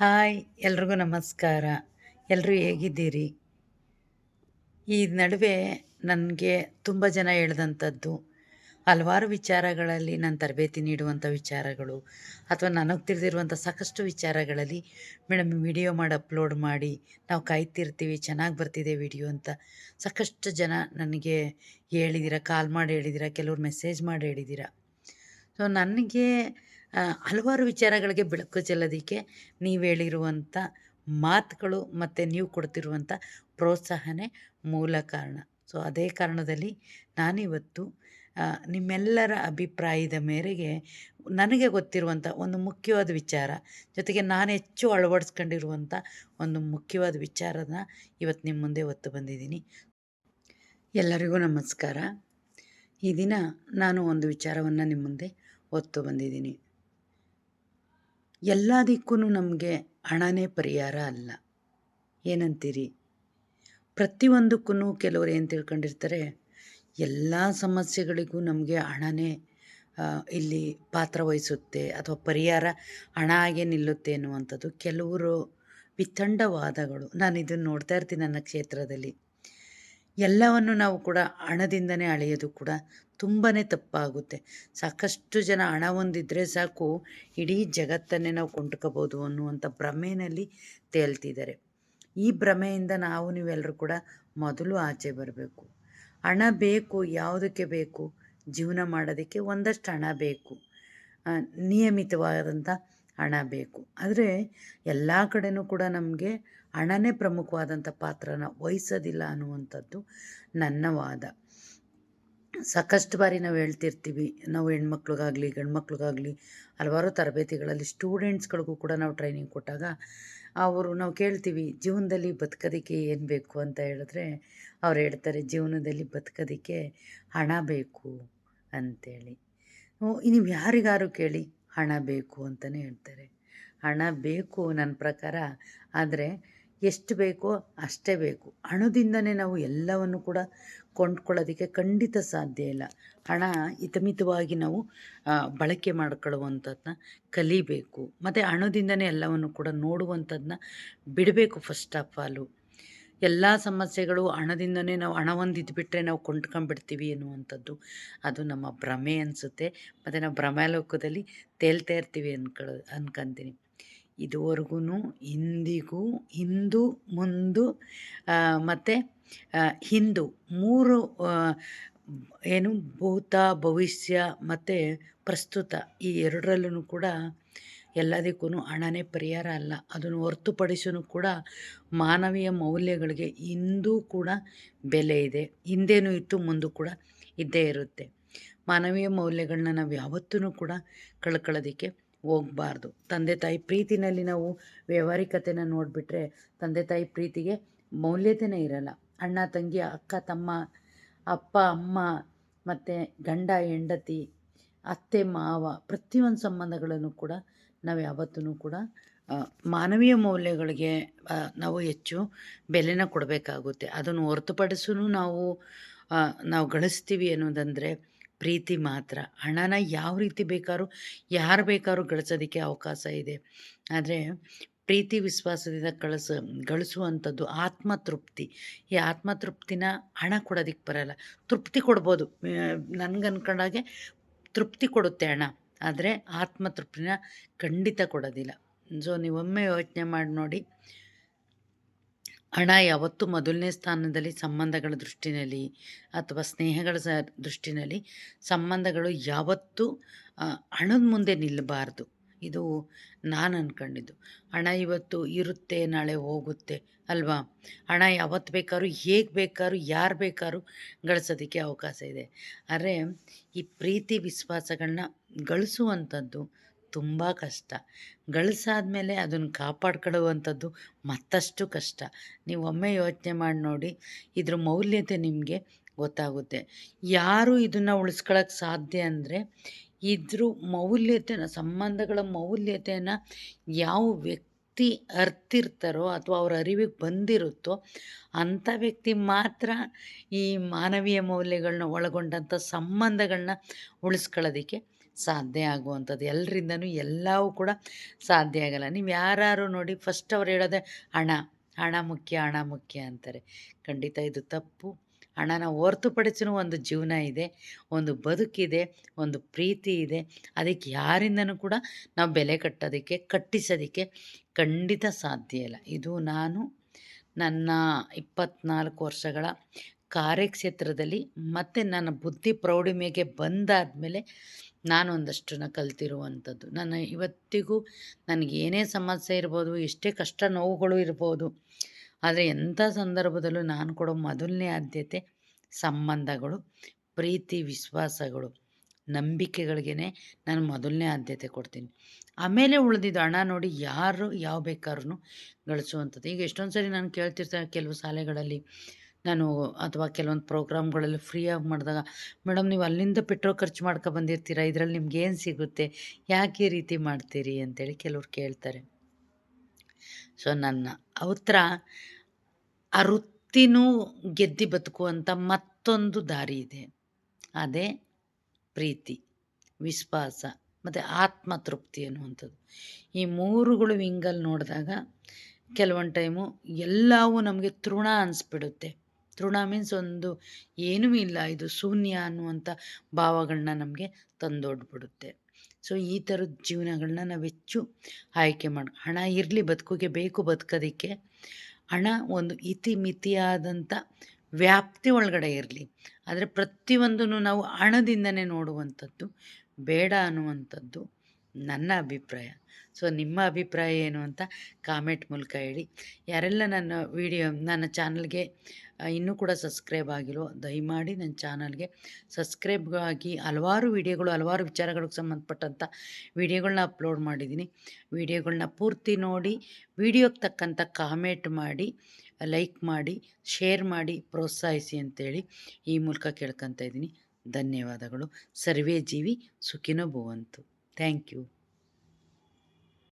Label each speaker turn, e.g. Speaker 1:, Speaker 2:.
Speaker 1: Hi, ಎಲ್ರಿಗೂ ನಮಸ್ಕಾರ. ಎಲ್ಲರೂ ಹೇಗಿದ್ದೀರಿ? ಈ ನಡುವೆ ನನಗೆ ತುಂಬ ಜನ ಹೇಳ್ದಂಥದ್ದು, ಹಲವಾರು ವಿಚಾರಗಳಲ್ಲಿ ನಾನು ತರಬೇತಿ ನೀಡುವಂಥ ವಿಚಾರಗಳು, ಅಥವಾ ನನಗೆ ತಿಳಿದಿರುವಂಥ ಸಾಕಷ್ಟು ವಿಚಾರಗಳಲ್ಲಿ ಮೇಡಮ್ ವಿಡಿಯೋ ಮಾಡಿ ಅಪ್ಲೋಡ್ ಮಾಡಿ, ನಾವು ಕಾಯ್ತಿರ್ತೀವಿ, ಚೆನ್ನಾಗಿ ಬರ್ತಿದೆ ವಿಡಿಯೋ ಅಂತ ಸಾಕಷ್ಟು ಜನ ನನಗೆ ಹೇಳಿದ್ದೀರ ಕಾಲ್ ಮಾಡಿ ಹೇಳಿದ್ದೀರ ಕೆಲವ್ರು ಮೆಸೇಜ್ ಮಾಡಿ ಹೇಳಿದ್ದೀರ ಸೊ, ನನಗೆ ಹಲವಾರು ವಿಚಾರಗಳಿಗೆ ಬೆಳಕು ಚೆಲ್ಲೋದಕ್ಕೆ ನೀವು ಹೇಳಿರುವಂಥ ಮಾತುಗಳು ಮತ್ತು ನೀವು ಕೊಡ್ತಿರುವಂಥ ಪ್ರೋತ್ಸಾಹನೇ ಮೂಲ ಕಾರಣ. ಸೊ ಅದೇ ಕಾರಣದಲ್ಲಿ ನಾನಿವತ್ತು ನಿಮ್ಮೆಲ್ಲರ ಅಭಿಪ್ರಾಯದ ಮೇರೆಗೆ ನನಗೆ ಗೊತ್ತಿರುವಂಥ ಒಂದು ಮುಖ್ಯವಾದ ವಿಚಾರ, ಜೊತೆಗೆ ನಾನು ಹೆಚ್ಚು ಅಳವಡಿಸ್ಕೊಂಡಿರುವಂಥ ಒಂದು ಮುಖ್ಯವಾದ ವಿಚಾರನ ಇವತ್ತು ನಿಮ್ಮ ಮುಂದೆ ಹೊತ್ತು ಬಂದಿದ್ದೀನಿ. ಎಲ್ಲರಿಗೂ ನಮಸ್ಕಾರ. ಈ ದಿನ ನಾನು ಒಂದು ವಿಚಾರವನ್ನು ನಿಮ್ಮ ಮುಂದೆ ಹೊತ್ತು ಬಂದಿದ್ದೀನಿ. ಎಲ್ಲದಕ್ಕೂ ನಮಗೆ ಹಣನೇ ಪರಿಹಾರ ಅಲ್ಲ. ಏನಂತೀರಿ? ಪ್ರತಿಯೊಂದಕ್ಕೂ ಕೆಲವರು ಏನು ತಿಳ್ಕೊಂಡಿರ್ತಾರೆ, ಎಲ್ಲ ಸಮಸ್ಯೆಗಳಿಗೂ ನಮಗೆ ಹಣನೇ ಇಲ್ಲಿ ಪಾತ್ರ ವಹಿಸುತ್ತೆ ಅಥವಾ ಪರಿಹಾರ ಹಣ ಆಗೇ ನಿಲ್ಲುತ್ತೆ ಅನ್ನುವಂಥದ್ದು ಕೆಲವರು ವಿತಂಡವಾದಗಳು. ನಾನು ಇದನ್ನು ನೋಡ್ತಾ ಇರ್ತೀನಿ ನನ್ನ ಕ್ಷೇತ್ರದಲ್ಲಿ. ಎಲ್ಲವನ್ನು ನಾವು ಕೂಡ ಹಣದಿಂದನೇ ಅಳೆಯೋದು ಕೂಡ ತುಂಬಾ ತಪ್ಪಾಗುತ್ತೆ. ಸಾಕಷ್ಟು ಜನ ಹಣ ಒಂದಿದ್ದರೆ ಸಾಕು ಇಡೀ ಜಗತ್ತನ್ನೇ ನಾವು ಕೊಂಡ್ಕೋಬೋದು ಅನ್ನುವಂಥ ಭ್ರಮೆಯಲ್ಲಿ ತೇಲ್ತಿದ್ದಾರೆ. ಈ ಭ್ರಮೆಯಿಂದ ನಾವು ನೀವೆಲ್ಲರೂ ಕೂಡ ಮೊದಲು ಆಚೆ ಬರಬೇಕು. ಹಣ ಬೇಕು, ಯಾವುದಕ್ಕೆ ಬೇಕು? ಜೀವನ ಮಾಡೋದಕ್ಕೆ ಒಂದಷ್ಟು ಹಣ ಬೇಕು. ನಿಯಮಿತವಾದಂಥ ಹಣ ಬೇಕು. ಆದರೆ ಎಲ್ಲ ಕಡೆಯೂ ಕೂಡ ನಮಗೆ ಹಣನೇ ಪ್ರಮುಖವಾದಂಥ ಪಾತ್ರನ ವಹಿಸೋದಿಲ್ಲ ಅನ್ನುವಂಥದ್ದು ನನ್ನ ವಾದ. ಸಾಕಷ್ಟು ಬಾರಿ ನಾವು ಹೇಳ್ತಿರ್ತೀವಿ ನಾವು ಹೆಣ್ಮಕ್ಳಿಗಾಗಲಿ ಗಂಡ್ಮಕ್ಳಿಗಾಗಲಿ ಹಲವಾರು ತರಬೇತಿಗಳಲ್ಲಿ ಸ್ಟೂಡೆಂಟ್ಸ್ಗಳಿಗೂ ಕೂಡ ನಾವು ಟ್ರೈನಿಂಗ್ ಕೊಟ್ಟಾಗ ಅವರು ನಾವು ಕೇಳ್ತೀವಿ ಜೀವನದಲ್ಲಿ ಬದುಕೋದಕ್ಕೆ ಏನು ಬೇಕು ಅಂತ ಹೇಳಿದ್ರೆ ಅವ್ರು ಹೇಳ್ತಾರೆ ಜೀವನದಲ್ಲಿ ಬದುಕೋದಕ್ಕೆ ಹಣ ಬೇಕು ಹ್ಞೂ, ನೀವು ಯಾರಿಗಾರು ಕೇಳಿ? ಹಣ ಬೇಕು ಅಂತಲೇ ಹೇಳ್ತಾರೆ. ಹಣ ಬೇಕು ನನ್ನ ಪ್ರಕಾರ, ಆದರೆ ಎಷ್ಟು ಬೇಕೋ ಅಷ್ಟೇ ಬೇಕು. ಹಣದಿಂದನೇ ನಾವು ಎಲ್ಲವನ್ನು ಕೂಡ ಕೊಂಡ್ಕೊಳ್ಳೋದಕ್ಕೆ ಖಂಡಿತ ಸಾಧ್ಯ ಇಲ್ಲ. ಹಣ ಹಿತಮಿತವಾಗಿ ನಾವು ಬಳಕೆ ಮಾಡ್ಕೊಳ್ಳುವಂಥದ್ದನ್ನ ಕಲಿಬೇಕು. ಮತ್ತು ಹಣದಿಂದನೇ ಎಲ್ಲವನ್ನು ಕೂಡ ನೋಡುವಂಥದ್ದನ್ನ ಬಿಡಬೇಕು ಫಸ್ಟ್ ಆಫ್ ಆಲು ಎಲ್ಲ ಸಮಸ್ಯೆಗಳು ಹಣದಿಂದನೇ ನಾವು ಹಣ ಒಂದು ಇದ್ಬಿಟ್ರೆ ನಾವು ಕೊಂಡ್ಕೊಂಡ್ಬಿಡ್ತೀವಿ ಅನ್ನುವಂಥದ್ದು ಅದು ನಮ್ಮ ಭ್ರಮೆ ಅನಿಸುತ್ತೆ. ಮತ್ತು ನಾವು ಭ್ರಮಾಲೋಕದಲ್ಲಿ ತೇಲ್ತಾ ಇರ್ತೀವಿ ಅನ್ಕೊಳ್ಳೋ ಅನ್ಕೊಂತೀನಿ. ಇದುವರೆಗೂ ಇಂದಿಗೂ ಹಿಂದು ಮುಂದು ಮತ್ತು ಹಿಂದು ಮೂರು ಏನು ಭೂತ, ಭವಿಷ್ಯ ಮತ್ತು ಪ್ರಸ್ತುತ ಈ ಎರಡರಲ್ಲೂ ಕೂಡ ಎಲ್ಲದಕ್ಕೂ ಹಣನೇ ಪರಿಹಾರ ಅಲ್ಲ. ಅದನ್ನು ಹೊರತುಪಡಿಸೂ ಕೂಡ ಮಾನವೀಯ ಮೌಲ್ಯಗಳಿಗೆ ಇಂದೂ ಕೂಡ ಬೆಲೆ ಇದೆ. ಹಿಂದೇನೂ ಇತ್ತು, ಮುಂದೂ ಕೂಡ ಇದ್ದೇ ಇರುತ್ತೆ. ಮಾನವೀಯ ಮೌಲ್ಯಗಳನ್ನ ನಾವು ಯಾವತ್ತೂ ಕೂಡ ಕಳ್ಕೊಳ್ಳೋದಕ್ಕೆ ಹೋಗಬಾರ್ದು. ತಂದೆ ತಾಯಿ ಪ್ರೀತಿನಲ್ಲಿ ನಾವು ವ್ಯವಹಾರಿಕತೆನ ನೋಡಿಬಿಟ್ರೆ ತಂದೆ ತಾಯಿ ಪ್ರೀತಿಗೆ ಮೌಲ್ಯತೆನೇ ಇರಲ್ಲ. ಅಣ್ಣ, ತಂಗಿ, ಅಕ್ಕ, ತಮ್ಮ, ಅಪ್ಪ, ಅಮ್ಮ, ಮತ್ತು ಗಂಡ, ಹೆಂಡತಿ, ಅತ್ತೆ, ಮಾವ ಪ್ರತಿಯೊಂದು ಸಂಬಂಧಗಳನ್ನು ಕೂಡ ನಾವು ಯಾವತ್ತೂ ಕೂಡ ಮಾನವೀಯ ಮೌಲ್ಯಗಳಿಗೆ ನಾವು ಹೆಚ್ಚು ಬೆಲೆನ ಕೊಡಬೇಕಾಗುತ್ತೆ. ಅದನ್ನು ಹೊರತುಪಡಿಸೂ ನಾವು ನಾವು ಗಳಿಸ್ತೀವಿ ಅನ್ನೋದಂದರೆ ಪ್ರೀತಿ ಮಾತ್ರ. ಹಣನ ಯಾವ ರೀತಿ ಬೇಕಾದ್ರೂ ಯಾರು ಬೇಕಾದ್ರೂ ಗಳಿಸೋದಕ್ಕೆ ಅವಕಾಶ ಇದೆ. ಆದರೆ ಪ್ರೀತಿ ವಿಶ್ವಾಸದಿಂದ ಕಳಿಸ, ಗಳಿಸುವಂಥದ್ದು ಆತ್ಮತೃಪ್ತಿ. ಈ ಆತ್ಮತೃಪ್ತಿನ ಹಣ ಕೊಡೋದಕ್ಕೆ ಬರಲ್ಲ. ತೃಪ್ತಿ ಕೊಡ್ಬೋದು. ನನಗೆ ಅನ್ಕೊಂಡಾಗೆ ತೃಪ್ತಿ ಕೊಡುತ್ತೆ ಹಣ. ಆದರೆ ಆತ್ಮತೃಪ್ತಿನ ಖಂಡಿತ ಕೊಡೋದಿಲ್ಲ. ಸೊ ನೀವೊಮ್ಮೆ ಯೋಚನೆ ಮಾಡಿ ನೋಡಿ. ಹಣ ಯಾವತ್ತೂ ಮೊದಲನೇ ಸ್ಥಾನದಲ್ಲಿ ಸಂಬಂಧಗಳ ದೃಷ್ಟಿನಲ್ಲಿ ಅಥವಾ ಸ್ನೇಹಗಳ ದೃಷ್ಟಿನಲ್ಲಿ ಸಂಬಂಧಗಳು ಯಾವತ್ತೂ ಹಣದ ಮುಂದೆ ನಿಲ್ಲಬಾರ್ದು. ಇದು ನಾನು ಅಂದ್ಕೊಂಡಿದ್ದು ಹಣ ಇವತ್ತು ಇರುತ್ತೆ, ನಾಳೆ ಹೋಗುತ್ತೆ, ಅಲ್ವಾ? ಹಣ ಯಾವತ್ತು ಬೇಕಾದ್ರೂ, ಹೇಗೆ ಬೇಕಾದ್ರೂ, ಯಾರು ಬೇಕಾದ್ರೂ ಗಳಿಸೋದಕ್ಕೆ ಅವಕಾಶ ಇದೆ. ಆದರೆ ಈ ಪ್ರೀತಿ ವಿಶ್ವಾಸಗಳನ್ನ ಗಳಿಸುವಂಥದ್ದು ತುಂಬ ಕಷ್ಟ. ಗಳಿಸಾದ್ಮೇಲೆ ಅದನ್ನು ಕಾಪಾಡ್ಕೊಳ್ಳುವಂಥದ್ದು ಮತ್ತಷ್ಟು ಕಷ್ಟ. ನೀವು ಒಮ್ಮೆ ಯೋಚನೆ ಮಾಡಿ ನೋಡಿ, ಇದ್ರ ಮೌಲ್ಯತೆ ನಿಮಗೆ ಗೊತ್ತಾಗುತ್ತೆ. ಯಾರು ಇದನ್ನು ಉಳಿಸ್ಕೊಳ್ಳೋಕ್ಕೆ ಸಾಧ್ಯ ಅಂದರೆ ಇದ್ರ ಮೌಲ್ಯತೆನ, ಸಂಬಂಧಗಳ ಮೌಲ್ಯತೆಯನ್ನು ಯಾವ ವ್ಯಕ್ತಿ ಅರ್ತಿರ್ತಾರೋ ಅಥವಾ ಅವ್ರ ಅರಿವಿಗೆ ಬಂದಿರುತ್ತೋ ಅಂಥ ವ್ಯಕ್ತಿ ಮಾತ್ರ ಈ ಮಾನವೀಯ ಮೌಲ್ಯಗಳನ್ನ ಒಳಗೊಂಡಂಥ ಸಂಬಂಧಗಳನ್ನ ಉಳಿಸ್ಕೊಳ್ಳೋದಕ್ಕೆ ಸಾಧ್ಯ ಆಗುವಂಥದ್ದು. ಎಲ್ಲರಿಂದನೂ ಎಲ್ಲವೂ ಕೂಡ ಸಾಧ್ಯ ಆಗಲ್ಲ. ನೀವು ಯಾರು ನೋಡಿ ಫಸ್ಟ್ ಅವ್ರು ಹೇಳೋದೇ ಹಣ ಹಣ ಮುಖ್ಯ ಹಣ ಮುಖ್ಯ ಅಂತಾರೆ. ಖಂಡಿತ ಇದು ತಪ್ಪು. ಹಣನ ಹೊರತುಪಡಿಸಿನೂ ಒಂದು ಜೀವನ ಇದೆ, ಒಂದು ಬದುಕಿದೆ, ಒಂದು ಪ್ರೀತಿ ಇದೆ. ಅದಕ್ಕೆ ಯಾರಿಂದನೂ ಕೂಡ ನಾವು ಬೆಲೆ ಕಟ್ಟೋದಕ್ಕೆ, ಕಟ್ಟಿಸೋದಕ್ಕೆ ಖಂಡಿತ ಸಾಧ್ಯ ಇಲ್ಲ. ಇದು ನಾನು ನನ್ನ ಇಪ್ಪತ್ನಾಲ್ಕು ವರ್ಷಗಳ ಕಾರ್ಯಕ್ಷೇತ್ರದಲ್ಲಿ ಮತ್ತು ನನ್ನ ಬುದ್ಧಿ ಪ್ರೌಢಿಮೆಗೆ ಬಂದಾದ ಮೇಲೆ ನಾನು ಒಂದಷ್ಟನ್ನ ಕಲ್ತಿರುವಂಥದ್ದು. ನನ್ನ ಇವತ್ತಿಗೂ ನನಗೆ ಸಮಸ್ಯೆ ಇರ್ಬೋದು, ಎಷ್ಟೇ ಕಷ್ಟ ನೋವುಗಳು ಇರ್ಬೋದು ಆದರೆ ಎಂಥ ಸಂದರ್ಭದಲ್ಲೂ ನಾನು ಕೊಡೋ ಮೊದಲನೇ ಆದ್ಯತೆ ಸಂಬಂಧಗಳು, ಪ್ರೀತಿ, ವಿಶ್ವಾಸಗಳು ನಂಬಿಕೆಗಳಿಗೇ ನಾನು ಮೊದಲನೇ ಆದ್ಯತೆ ಕೊಡ್ತೀನಿ. ಆಮೇಲೆ ಉಳಿದಿದ್ದು ಹಣ ನೋಡಿ ಯಾರು ಯಾವ ಬೇಕಾದ್ರೂ ಗಳಿಸುವಂಥದ್ದು. ಈಗ ಎಷ್ಟೊಂದು ಸರಿ ನಾನು ಕೇಳ್ತಿರ್ತೇನೆ ಕೆಲವು ಶಾಲೆಗಳಲ್ಲಿ ನಾನು ಅಥವಾ ಕೆಲವೊಂದು ಪ್ರೋಗ್ರಾಮ್ಗಳಲ್ಲಿ ಫ್ರೀಯಾಗಿ ಮಾಡಿದಾಗ ಮೇಡಮ್ ನೀವು ಅಲ್ಲಿಂದ ಪೆಟ್ರೋಲ್ ಖರ್ಚು ಮಾಡ್ಕೊ ಬಂದಿರ್ತೀರ? ಇದರಲ್ಲಿ ನಿಮ್ಗೆ ಏನು ಸಿಗುತ್ತೆ? ಯಾಕೆ ರೀತಿ ಮಾಡ್ತೀರಿ? ಅಂತೇಳಿ ಕೆಲವ್ರು ಕೇಳ್ತಾರೆ. ಸೊ ನನ್ನ ಅವತ್ರ ಆ ವೃತ್ತಿನೂ ಗೆದ್ದಿ ಬದುಕುವಂಥ ಮತ್ತೊಂದು ದಾರಿ ಇದೆ. ಅದೇ ಪ್ರೀತಿ, ವಿಶ್ವಾಸ ಮತ್ತು ಆತ್ಮತೃಪ್ತಿ ಅನ್ನುವಂಥದ್ದು. ಈ ಮೂರುಗಳು ವಿಂಗಲ್ ನೋಡಿದಾಗ ಕೆಲವೊಂದು ಟೈಮು ಎಲ್ಲವೂ ನಮಗೆ ತೃಣ ಅನಿಸ್ಬಿಡುತ್ತೆ. ತೃಣ ಮೀನ್ಸ್ ಒಂದು ಏನೂ ಇಲ್ಲ, ಇದು ಶೂನ್ಯ ಅನ್ನುವಂಥ ಭಾವಗಳನ್ನ ನಮಗೆ ತಂದೊಡ್ಬಿಡುತ್ತೆ. ಸೊ, ಈ ಥರದ ಜೀವನಗಳನ್ನ ನಾವು ಹೆಚ್ಚು ಆಯ್ಕೆ ಮಾಡಿ, ಹಣ ಇರಲಿ ಬದುಕಿಗೆ ಬೇಕು ಬದುಕೋದಕ್ಕೆ, ಹಣ ಒಂದು ಇತಿ ಮಿತಿಯಾದಂಥ ವ್ಯಾಪ್ತಿ ಒಳಗಡೆ ಇರಲಿ. ಆದರೆ ಪ್ರತಿಯೊಂದನ್ನು ನಾವು ಹಣದಿಂದನೇ ನೋಡುವಂಥದ್ದು, ಬೇಡ ಅನ್ನುವಂಥದ್ದು ನನ್ನ ಅಭಿಪ್ರಾಯ. ಸೊ, ನಿಮ್ಮ ಅಭಿಪ್ರಾಯ ಏನು ಅಂತ ಕಾಮೆಂಟ್ ಮೂಲಕ ಹೇಳಿ. ಯಾರೆಲ್ಲ ನನ್ನ ವಿಡಿಯೋ, ನನ್ನ ಚಾನಲ್ಗೆ ಇನ್ನೂ ಕೂಡ ಸಬ್ಸ್ಕ್ರೈಬ್ ಆಗಿರೋ ದಯಮಾಡಿ ನನ್ನ ಚಾನಲ್ಗೆ ಸಬ್ಸ್ಕ್ರೈಬ್ ಆಗಿ ಹಲವಾರು ವಿಡಿಯೋಗಳು, ಹಲವಾರು ವಿಚಾರಗಳಿಗೆ ಸಂಬಂಧಪಟ್ಟಂಥ ವಿಡಿಯೋಗಳನ್ನ ಅಪ್ಲೋಡ್ ಮಾಡಿದ್ದೀನಿ. ವಿಡಿಯೋಗಳನ್ನ ಪೂರ್ತಿ ನೋಡಿ, ವಿಡಿಯೋಗೆ ತಕ್ಕಂಥ ಕಾಮೆಂಟ್ ಮಾಡಿ, ಲೈಕ್ ಮಾಡಿ, ಶೇರ್ ಮಾಡಿ, ಪ್ರೋತ್ಸಾಹಿಸಿ ಅಂತೇಳಿ ಈ ಮೂಲಕ ಕೇಳ್ಕೊತಾ ಇದ್ದೀನಿ. ಧನ್ಯವಾದಗಳು. ಸರ್ವೇ ಜೀವಿ ಸುಖಿನೋ ಭವಂತು. Thank you.